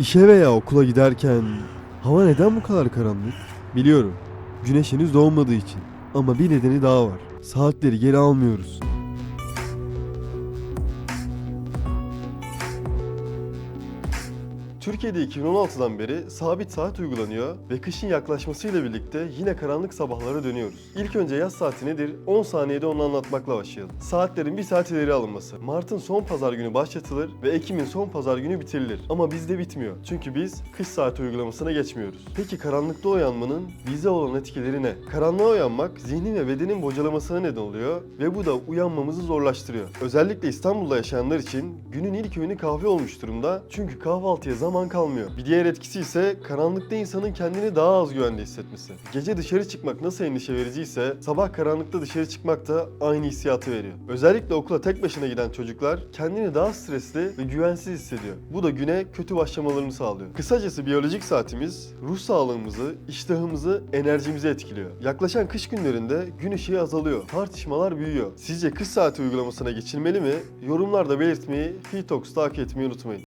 İşe veya okula giderken hava neden bu kadar karanlık? Biliyorum. Güneş henüz doğmadığı için. Ama bir nedeni daha var. Saatleri geri almıyoruz. Türkiye'de 2016'dan beri sabit saat uygulanıyor ve kışın yaklaşmasıyla birlikte yine karanlık sabahlara dönüyoruz. İlk önce yaz saati nedir? 10 saniyede onu anlatmakla başlayalım. Saatlerin bir saat ileri alınması. Mart'ın son pazar günü başlatılır ve Ekim'in son pazar günü bitirilir. Ama bizde bitmiyor. Çünkü biz kış saati uygulamasına geçmiyoruz. Peki karanlıkta uyanmanın bize olan etkileri ne? Karanlığa uyanmak zihnin ve bedenin bocalamasına neden oluyor ve bu da uyanmamızı zorlaştırıyor. Özellikle İstanbul'da yaşayanlar için günün ilk öğünü kahve olmuş durumda çünkü kahvaltıya zaman kalmıyor. Bir diğer etkisi ise karanlıkta insanın kendini daha az güvende hissetmesi. Gece dışarı çıkmak nasıl endişe vericiyse sabah karanlıkta dışarı çıkmak da aynı hissiyatı veriyor. Özellikle okula tek başına giden çocuklar kendini daha stresli ve güvensiz hissediyor. Bu da güne kötü başlamalarını sağlıyor. Kısacası biyolojik saatimiz ruh sağlığımızı, iştahımızı, enerjimizi etkiliyor. Yaklaşan kış günlerinde gün ışığı azalıyor. Tartışmalar büyüyor. Sizce kış saati uygulamasına geçilmeli mi? Yorumlarda belirtmeyi, Fitox takip etmeyi unutmayın.